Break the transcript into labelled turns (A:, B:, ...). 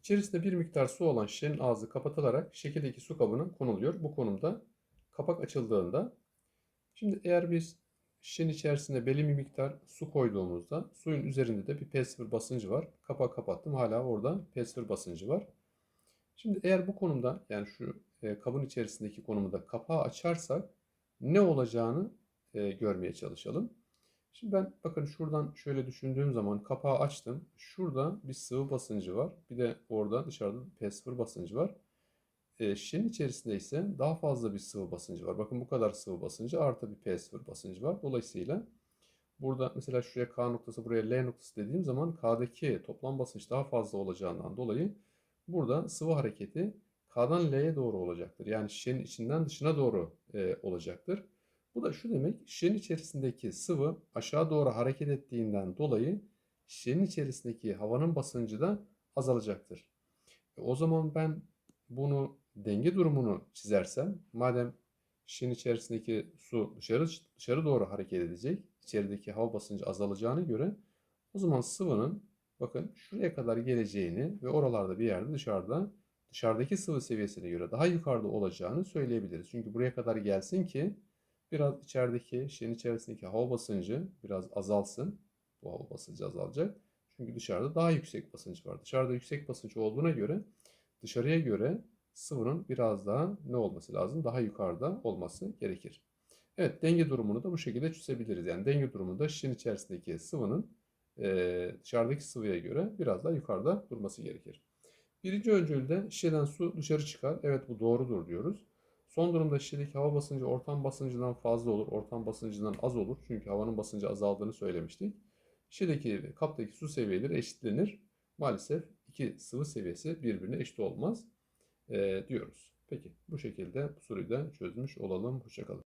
A: İçerisinde bir miktar su olan şişenin ağzı kapatılarak şekildeki su kabına konuluyor. Bu konumda kapak açıldığında şimdi eğer biz şişenin içerisine belli bir miktar su koyduğumuzda suyun üzerinde de bir P0 basıncı var. Kapağı kapattım hala orada P0 basıncı var. Şimdi eğer bu konumda yani şu e, kabın içerisindeki konumda kapağı açarsak ne olacağını e, görmeye çalışalım. Şimdi ben bakın şuradan şöyle düşündüğüm zaman kapağı açtım. Şurada bir sıvı basıncı var. Bir de orada dışarıda P0 basıncı var. E, şişenin içerisinde ise daha fazla bir sıvı basıncı var. Bakın bu kadar sıvı basıncı artı bir P0 basıncı var. Dolayısıyla burada mesela şuraya K noktası buraya L noktası dediğim zaman K'daki toplam basınç daha fazla olacağından dolayı burada sıvı hareketi K'dan L'ye doğru olacaktır. Yani şişenin içinden dışına doğru e, olacaktır. Bu da şu demek, şişenin içerisindeki sıvı aşağı doğru hareket ettiğinden dolayı şişenin içerisindeki havanın basıncı da azalacaktır. E, o zaman ben bunu denge durumunu çizersem, madem şişenin içerisindeki su dışarı dışarı doğru hareket edecek, içerideki hava basıncı azalacağına göre o zaman sıvının bakın şuraya kadar geleceğini ve oralarda bir yerde dışarıda dışarıdaki sıvı seviyesine göre daha yukarıda olacağını söyleyebiliriz. Çünkü buraya kadar gelsin ki biraz içerideki şişenin içerisindeki hava basıncı biraz azalsın. Bu hava basıncı azalacak. Çünkü dışarıda daha yüksek basınç var. Dışarıda yüksek basınç olduğuna göre dışarıya göre sıvının biraz daha ne olması lazım? Daha yukarıda olması gerekir. Evet denge durumunu da bu şekilde çözebiliriz. Yani denge durumunda şişenin içerisindeki sıvının dışarıdaki sıvıya göre biraz daha yukarıda durması gerekir. Birinci öncülde şişeden su dışarı çıkar. Evet bu doğrudur diyoruz. Son durumda şişedeki hava basıncı ortam basıncından fazla olur, ortam basıncından az olur. Çünkü havanın basıncı azaldığını söylemiştik. Şişedeki kaptaki su seviyeleri eşitlenir. Maalesef iki sıvı seviyesi birbirine eşit olmaz e, diyoruz. Peki bu şekilde bu soruyu da çözmüş olalım. Hoşçakalın.